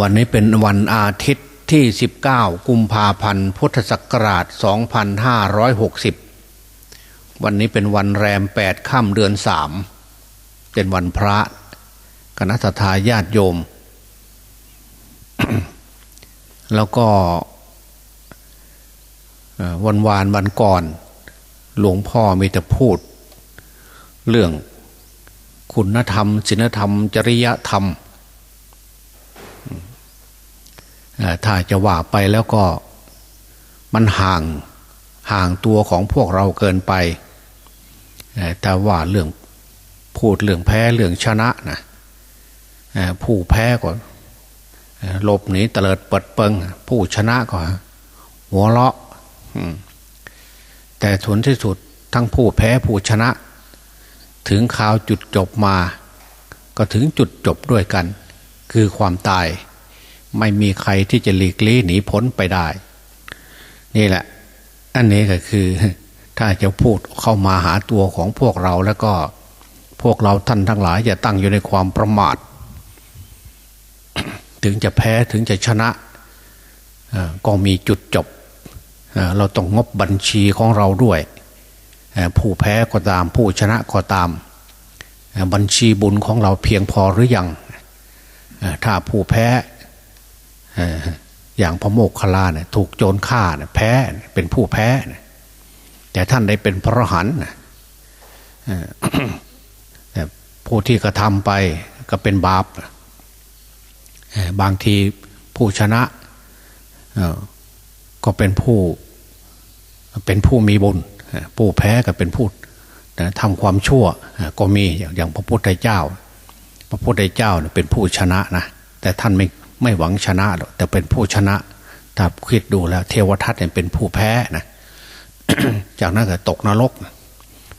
วันนี้เป็นวันอาทิตย์ที่ 19 กุมภาพันธ์ พุทธศักราช 2560 วันนี้เป็นวันแรม 8 ค่ำเดือน 3 เป็นวันพระคณะทาญาติโยม แล้วก็วันวานวันก่อน หลวงพ่อมีแต่พูด เรื่องคุณธรรมศีลธรรม จริยธรรม ถ้าจะว่าไปแล้วก็มันห่างห่างตัวของพวกเราเกินไป แต่ว่าเรื่องพูดเรื่องแพ้เรื่องชนะนะผู้แพ้ก็หลบหนีเตลิดเปิดเปิง ผู้ชนะก็หัวเราะแต่ทุนที่สุดทั้งผู้แพ้ผู้ชนะ ถึงข่าวจุดจบมา ก็ถึงจุดจบด้วยกัน คือความตาย ไม่มีใครที่จะหลีกลี่หนีพ้นไปได้ นี่แหละ อันนี้ก็คือ ถ้าจะพูดเข้ามาหาตัวของพวกเราแล้วก็พวกเราท่านทั้งหลายอย่าตั้งอยู่ในความประมาท ถึงจะแพ้ถึงจะชนะก็มีจุดจบ เราต้องงบบัญชีของเราด้วย ผู้แพ้ก็ตามผู้ชนะก็ตาม บัญชีบุญของเราเพียงพอหรือยัง ถ้าผู้แพ้ อย่างพระโมกขลาเนี่ยถูกโจรฆ่าเนี่ยแพ้เป็นผู้แพ้แต่ท่านได้เป็นพระหันแต่ผู้ที่กระทำไปก็เป็นบาปบางทีผู้ชนะก็เป็นผู้เป็นผู้มีบุญผู้แพ้ก็เป็นผู้ทำความชั่วก็มีอย่างพระพุทธเจ้า พระพุทธเจ้าเป็นผู้ชนะนะแต่ท่านไม่ ไม่หวังชนะหรอกแต่เป็นผู้ชนะถ้าคิดดูแล้ว เทวทัตเนี่ยเป็นผู้แพ้นะจากนั้นก็ตกนรก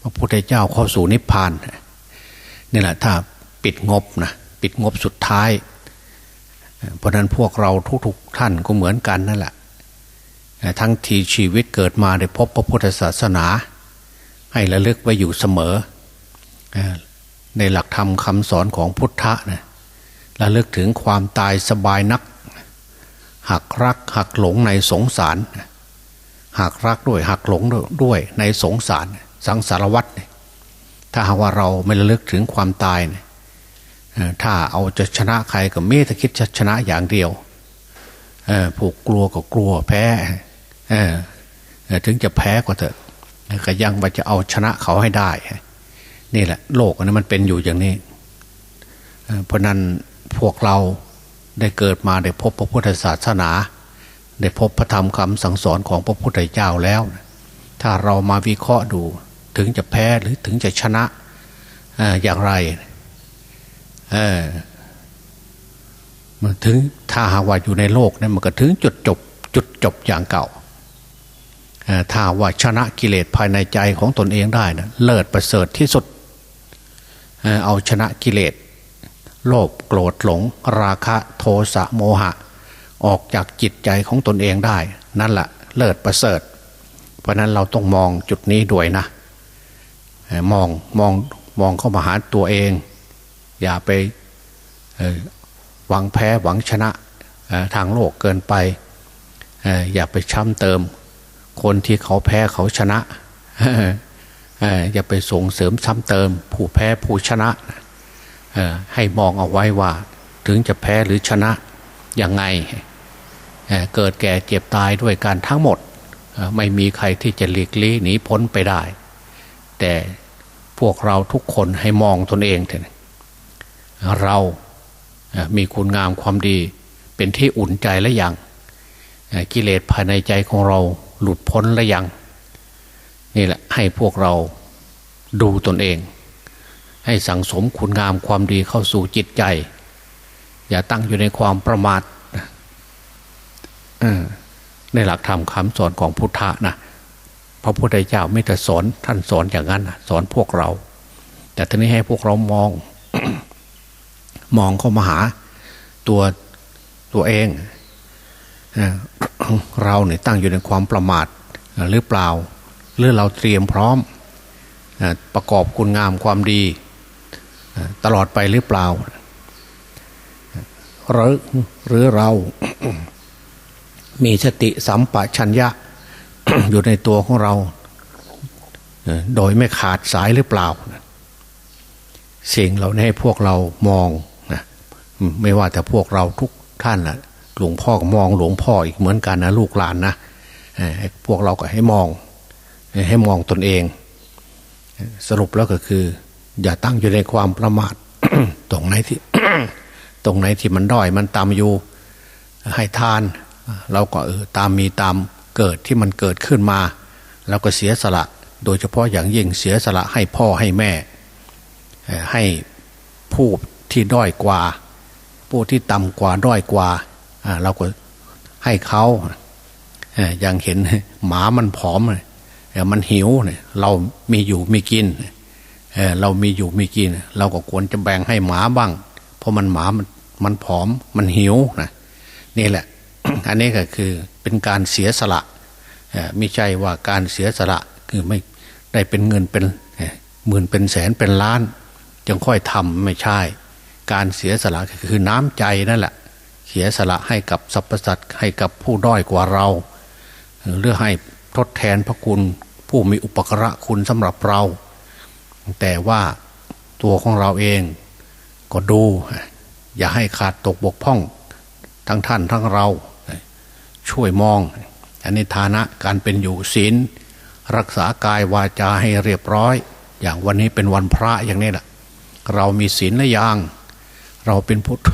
พระพุทธเจ้าเข้าสู่นิพพานนี่แหละถ้าปิดงบนะปิดงบสุดท้าย เพราะนั้นพวกเราทุกๆท่านก็เหมือนกันนั่นแหละทั้งทีชีวิตเกิดมาได้พบพระพุทธศาสนา ให้ระลึกไว้อยู่เสมอ ในหลักธรรมคำสอนของพุทธะนะ ระลึกถึงความตายสบายนัก หักรักหักหลงในสงสารหักรักด้วยหักหลงด้วยในสงสาร สังสารวัตรถ้าหากว่าเราไม่ระลึกถึงความตายถ้าเอาจะชนะใครก็เมตคิดจะชนะอย่างเดียวผูกกลัวก็กลัวแพ้ถึงจะแพ้ก็เถอะก็ยังว่าจะเอาชนะเขาให้ได้ นี่แหละ โลกอันนี้มันเป็นอยู่อย่างนี้ เพราะนั้น พวกเราได้เกิดมาได้พบพระพุทธศาสนา ได้พบพระธรรมคำสั่งสอนของพระพุทธเจ้าแล้ว ถ้าเรามาวิเคราะห์ดูถึงจะแพ้หรือถึงจะชนะอย่างไรมันถึงถ้าหากว่าอยู่ในโลกนี่มันก็ถึงจุดจบ จุดจบอย่างเก่าถ้าว่าชนะกิเลสภายในใจของตนเองได้นะเลิศประเสริฐที่สุด เอาชนะกิเลส โลภโกรธหลง ราคะโทสะโมหะ ออกจากจิตใจของตนเองได้ นั่นแหละเลิศประเสริฐ เพราะนั้นเราต้องมองจุดนี้ด้วยนะ มองมองมองเข้ามาหาตัวเอง อย่าไปหวังแพ้หวังชนะทางโลกเกินไป อย่าไปช้ำเติม คนที่เขาแพ้เขาชนะอย่าไปส่งเสริมซ้ำเติม ผู้แพ้ผู้ชนะ ให้มองเอาไว้ว่า ถึงจะแพ้หรือชนะยังไงเเกิดแก่เจ็บตายด้วยกันทั้งหมด ไม่มีใครที่จะหลีกลี่หนีพ้นไปได้ แต่พวกเราทุกคนให้มองตนเองเถอะเรามีคุณงามความดี เป็นที่อุ่นใจและยังกิเลสภายในใจของเราหลุดพ้นและยัง นี่แหละให้พวกเราดูตนเอง ให้สั่งสมคุณงามความดีเข้าสู่จิตใจ อย่าตั้งอยู่ในความประมาทในหลักธรรมคำสอนของพุทธะนะพระพุทธเจ้าไม่แต่สอนท่านสอนอย่างนั้นสอนพวกเรา แต่ทีนี้ให้พวกเรามอง มองเข้ามาหา ตัวตัวเองเราเนี่ยตั้งอยู่ในความประมาทหรือเปล่า หรือเราเตรียมพร้อมประกอบคุณงามความดี ตลอดไปหรือเปล่าหรือหรือเรา มีสติสัมปชัญญะ อยู่ในตัวของเรา โดยไม่ขาดสายหรือเปล่า สิ่งเหล่านี้ให้พวกเรามองนะไม่ว่าแต่พวกเราทุกท่านแหละหลวงพ่อก็มองหลวงพ่ออีกเหมือนกันนะลูกหลานนะพวกเราก็ให้มอง ให้มองตนเอง สรุปแล้วก็คือ อย่าตั้งอยู่ในความประมาทตรงไหนที่ ตรงไหนที่มันด้อยมันตามอยู่ ให้ทาน เราก็เออตามมีตามเกิดที่มันเกิดขึ้นมาเราก็เสียสละ โดยเฉพาะอย่างยิ่งเสียสละให้พ่อให้แม่ ให้ผู้ที่ด้อยกว่า ผู้ที่ต่ำกว่าด้อยกว่าเราก็ให้เขาอย่างเห็นหมามันผอมมันหิวเรามีอยู่มีกิน เรามีอยู่มีกินเราก็ควรจะแบ่งให้หมาบ้าง เพราะมันหมามันมันผอมมันหิวนะนี่แหละ อันนี้ก็คือเป็นการเสียสละไม่ใช่ว่าการเสียสละคือไม่ได้เป็นเงินเป็นหมื่นเป็นแสนเป็นล้าน จึงค่อยทำไม่ใช่ การเสียสละคือน้ำใจนั่นแหละ เสียสละให้กับสรรพสัตว์ให้กับผู้ด้อยกว่าเราเพื่อให้ทดแทนพระคุณผู้มีอุปกระคุณสำหรับเรา แต่ว่าตัวของเราเองก็ดู อย่าให้ขาดตกบกพร่อง ทั้งท่านทั้งเราช่วยมอง อันนี้ฐานะการเป็นอยู่ศีลรักษากายวาจาให้เรียบร้อย อย่างวันนี้เป็นวันพระอย่างนี้แหละเรามีศีลและยางเราเป็นพุทธ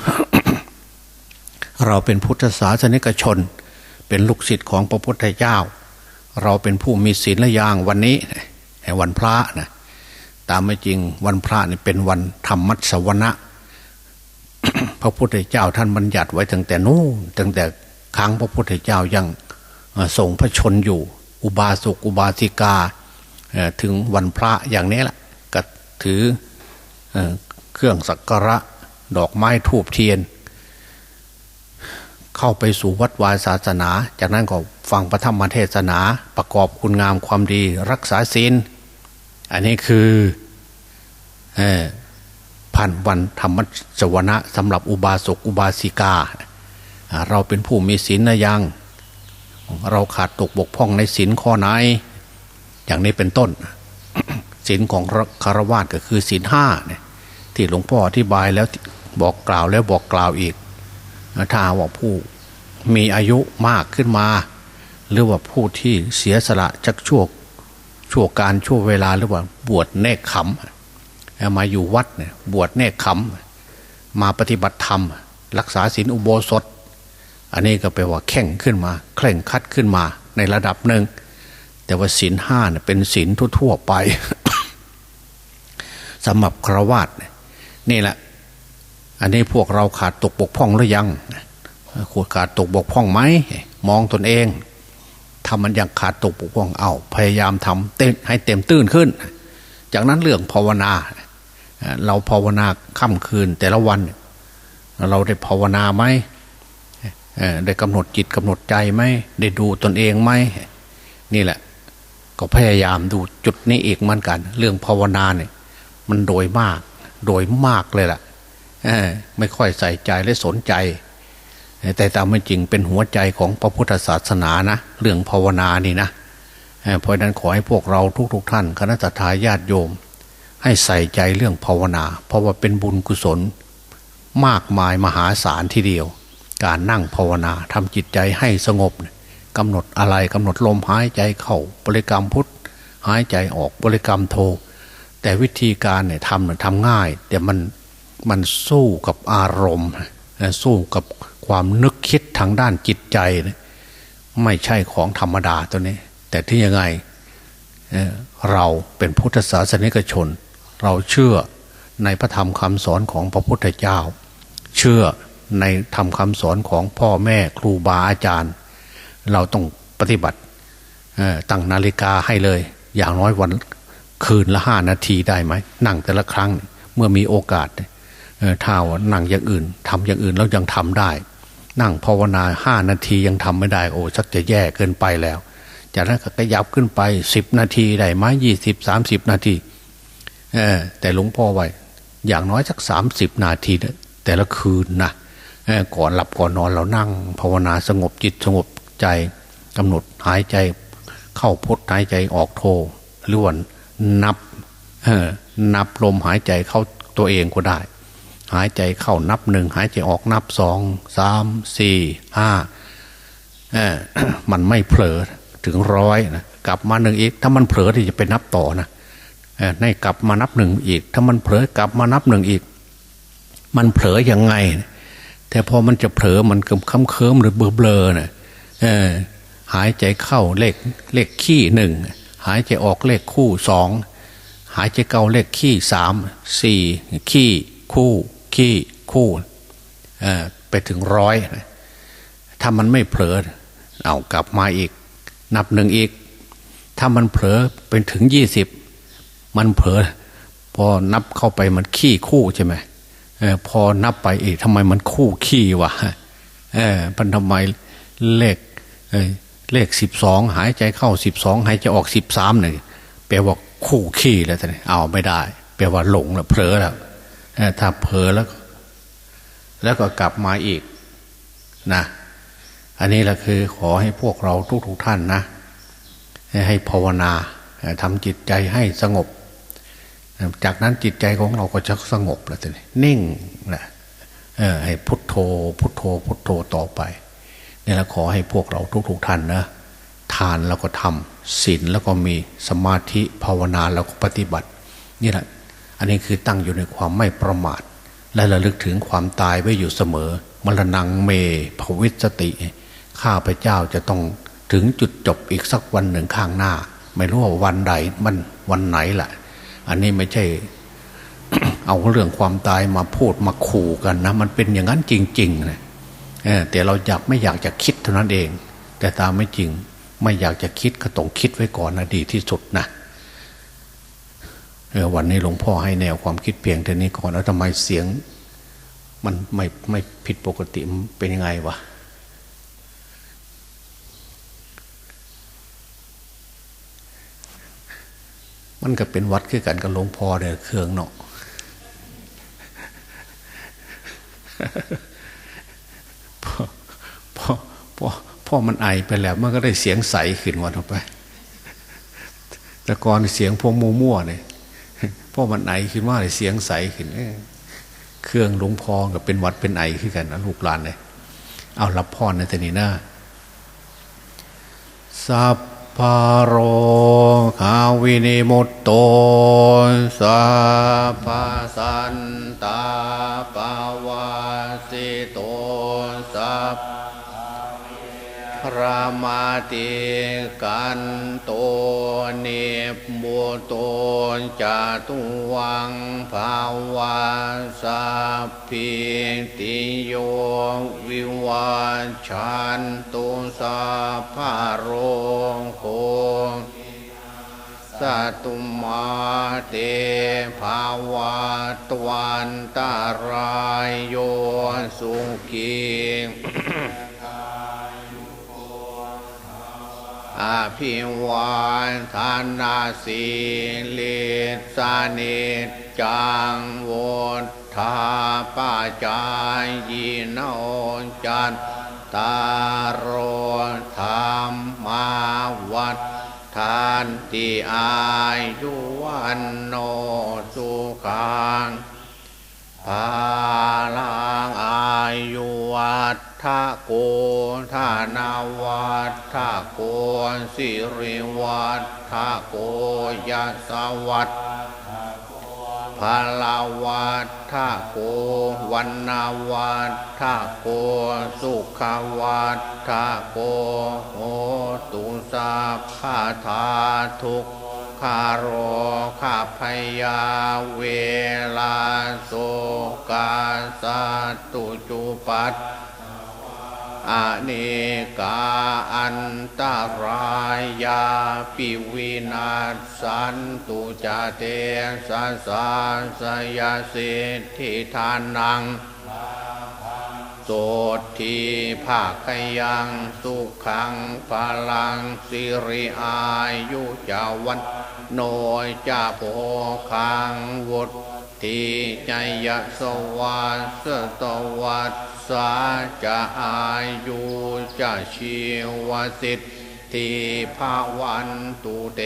เราเป็นพุทธศาสนิกชน เป็นลูกศิษย์ของพระพุทธเจ้า เราเป็นผู้มีศีลและยางวันนี้วันพระนะ ตามไม่จริงวันพระนี่เป็นวันธรรมัสวนะ พระพุทธเจ้าท่านบัญญัติไว้ตั้งแต่นู้นตั้งแต่ครั้งพระพุทธเจ้ายังทรงพระชนอยู่ อุบาสกอุบาสิกาถึงวันพระอย่างนี้แหละก็ถือเครื่องสักการะดอกไม้ทูบเทียน เข้าไปสู่วัดวาศาสนา จากนั้นก็ฟังพระธรรมเทศนาประกอบคุณงามความดีรักษาศีล อันนี้คือพันวันธรรมจวนะสำหรับอุบาสกอุบาสิกา เราเป็นผู้มีศีลนะยัง เราขาดตกบกพร่องในศีลข้อไหน อย่างนี้เป็นต้นศีลของคารวะก็คือศีลห้าเนี่ยที่หลวงพ่ออธิบายแล้วบอกกล่าวแล้วบอกกล่าวอีกถ้าว่าผู้มีอายุมากขึ้นมา หรือว่าผู้ที่เสียสละจักชั่ว ชั่วการชั่วเวลาหรือว่าบวชเนกขำมาอยู่วัดเนี่ยบวชเนกขำมาปฏิบัติธรรม รักษาศีลอุโบสถ อันนี้ก็แปลว่าแข่งขึ้นมา เคร่งคัดขึ้นมาในระดับหนึ่ง แต่ว่าศีลห้าเนี่ยเป็นศีลทั่วๆไปสำหรับครวาตนี่แหละ อันนี้พวกเราขาดตกบกพร่องหรือยังขวดขาดตกบกพร่องไหมมองตนเอง ทำมันยังขาดตกบกพร่องเอา พยายามทำเต็มให้เต็มตื้นขึ้น จากนั้นเรื่องภาวนา เราภาวนาค่ำคืนแต่ละวัน เราได้ภาวนาไหมได้กำหนดจิตกำหนดใจไหมได้ดูตนเองไหมนี่แหละ ก็พยายามดูจุดนี้อีกเหมือนกัน เรื่องภาวนาเนี่ยมันโดยมาก โดยมากเลยล่ะไม่ค่อยใส่ใจและสนใจ แต่ตามไม่จริงเป็นหัวใจของพระพุทธศาสนานะเรื่องภาวนานี่นะเพราะนั้นขอให้พวกเราทุกๆทท่าน คณะทาญาติโยม ให้ใส่ใจเรื่องภาวนา เพราะว่าเป็นบุญกุศล มากมายมหาศาลทีเดียว การนั่งภาวนาทำจิตใจให้สงบกำหนดอะไรกำหนดลมหายใจเข้าบริกรรมพุทธหายใจออกบริกรรมโท แต่วิธีการเนี่ยทำเนี่ยทำง่าย แต่มันมันสู้กับอารมณ์สู้กับ ความนึกคิดทางด้านจิตใจ ไม่ใช่ของธรรมดาตัวนี้ แต่ที่ยังไงเราเป็นพุทธศาสนิกชน เราเชื่อในพระธรรมคำสอนของพระพุทธเจ้า เชื่อในธรรมคำสอนของพ่อแม่ครูบาอาจารย์ เราต้องปฏิบัติตั้งนาฬิกาให้เลย อย่างน้อยวันคืนละห้านาทีได้ไหมนั่งแต่ละครั้งเมื่อมีโอกาสถ้าว่านั่งอย่างอื่นทำอย่างอื่นแล้วยังทำได้ นั่งภาวนาห้านาทียังทำไม่ได้โอ้ชักจะแย่เกินไปแล้ว จากนั้นก็ขยับขึ้นไปสิบนาทีได้ไหมยี่สิบสามสิบนาทีแต่หลวงพ่อไว้ อย่างน้อยสักสามสิบนาทีแต่ละคืนนะก่อนหลับก่อนนอนเรานั่ง ภาวนาสงบจิตสงบใจกำหนดหายใจเข้าพุทหายใจออกโทหรือว่านับนับลมหายใจเข้าตัวเองก็ได้ หายใจเข้านับหนึ่งหายใจออกนับสองสามสี่ห้ามันไม่เผลอถึงร้อยนะกลับมาหนึ่งอีก ถ้ามันเผลอที่จะไปนับต่อนะในกลับมานับหนึ่งอีก ถ้ามันเผลอกลับมานับหนึ่งอีก มันเผลอยังไง แต่พอมันจะเผลอมันกำค้ำเคิมหรือเบลอเบลอนะหายใจเข้าเลขเลขขี้หนึ่งหายใจออกเลขคู่สองหายใจเกาเลขขี้สามสี่ขี้คู่ ขี้คู่ไปถึงร้อยถ้ามันไม่เผลอเอากลับมาอีก นับหนึ่งอีก ถ้ามันเผลอเป็นถึงยี่สิบมันเผลอพอนับเข้าไปมันขี้คู่ใช่ไหมอพอนับไปอีกทำไมมันคู่ขี้วะเออมันทำไมเลขเเลขสิบสองหายใจเข้าสิบสองหายใจออกสิบสามหนึ่งแปลว่าคู่ขี้แล้วท่เอาไม่ได้ แปลว่าหลงแล้วเผลอแล้ว ถ้าเผลอแล้ว แล้วก็กลับมาอีกนะอันนี้แหละคือขอให้พวกเราทุกๆทท่านนะ ให้ภาวนาทำจิตใจให้สงบ จากนั้นจิตใจของเราก็จะสงบแล้วทีนี้นิ่งนะให้พุทโธ พุทโธ พุทโธต่อไปนี่แหละขอให้พวกเราทุกๆทท่านนะทานแล้วก็ทำศีลแล้วก็มีสมาธิภาวนาแล้วก็ปฏิบัติ นี่แหละ อันนี้คือตั้งอยู่ในความไม่ประมาท และระลึกถึงความตายไว้อยู่เสมอ มรณงเมภวิสติ ข้าพเจ้าจะต้องถึงจุดจบอีกสักวันหนึ่งข้างหน้า ไม่รู้ว่าวันใดมันวันไหนแหละอันนี้ไม่ใช่ เอาเรื่องความตายมาพูดมาขู่กันนะ มันเป็นอย่างนั้นจริงๆนะแต่เราอยากไม่อยากจะคิดเท่านั้นเอง แต่ตามไม่จริง ไม่อยากจะคิดก็ต้องคิดไว้ก่อนนะดีที่สุดนะ วันนี้หลวงพ่อให้แนวความคิดเพียงเท่านี้ก่อนแล้วทำไมเสียง มันไม่ไม่ผิดปกติเป็นยังไงวะมันก็เป็นวัดคือกันกับหลวงพ่อเด้อเครื่องเนาะพอพอพอพอมันไอไปแล้ว มันก็ได้เสียงใสขึ้นวันออกไป แต่ก่อนเสียงพวกมั่วๆเนี่ย พอมันไอขึ้นว่าเสียงใสขึ้นเครื่องหลวงพ่อกับเป็นวัดเป็นไอขึ้นกันนะลูกหลานเลยเอารับพรในแต่นี้หน้าสับพโรคาวินิมุตโตสัพพสันตาปาวาสิโตสัพ รามาติกันโตเนบบุโตจาตุวังภาวาสัพพิติโยวิวาชันตุสัพพโรโคสัตุมาเตภาวะตวันตารายโยสุขี อาภิวาทานาสีลิสานิจังวดทาปาจายยินโอจันตารโรธรรมาวัดทานติอายุวันโนสุขังพา วัฏทโกธานาวัฏทะโกสิริวัฏทะโกยัสวัฏพาลาวัฏทะโกวันนาวัฏทะโกสุขวัฏทะโกโหตุสาพาธาทุกคารข้าพยาเวลาโสกาสตุจุปัต อเนกาอันตรายาปิวินาสันตุจเตสะสาสยาสิทธิทานังโสทีภาคยังสุขังพลังสิริอายุจาวันโนยจาโพคังวุฒ ทีใจยสวัสตวัสสสาจะอายุจะชีวสิทธิภาวันตุเต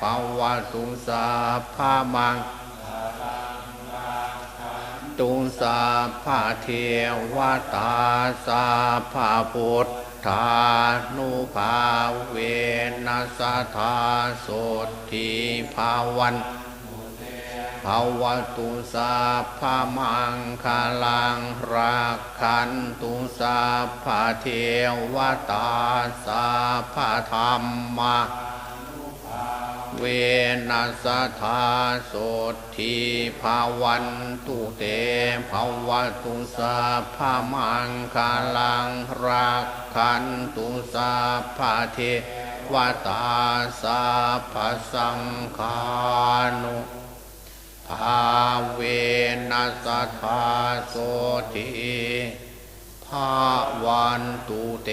ภาวะตุสาภามังตุงสาภาเทวตาสาภาพุทธานุภาเวนัสธาโสทีภาวัน ภาวตุสาภามังคาลังรักขันตุสาภาเทวตาสาภาธรรมะเวนัสธาโสทีภาวันตุเตภาวตุสาภามังคาลังรักขันตุสาภาเทวตาสาภาสังฆานุ ภาเวนัสธาโสทีภาวันตุเต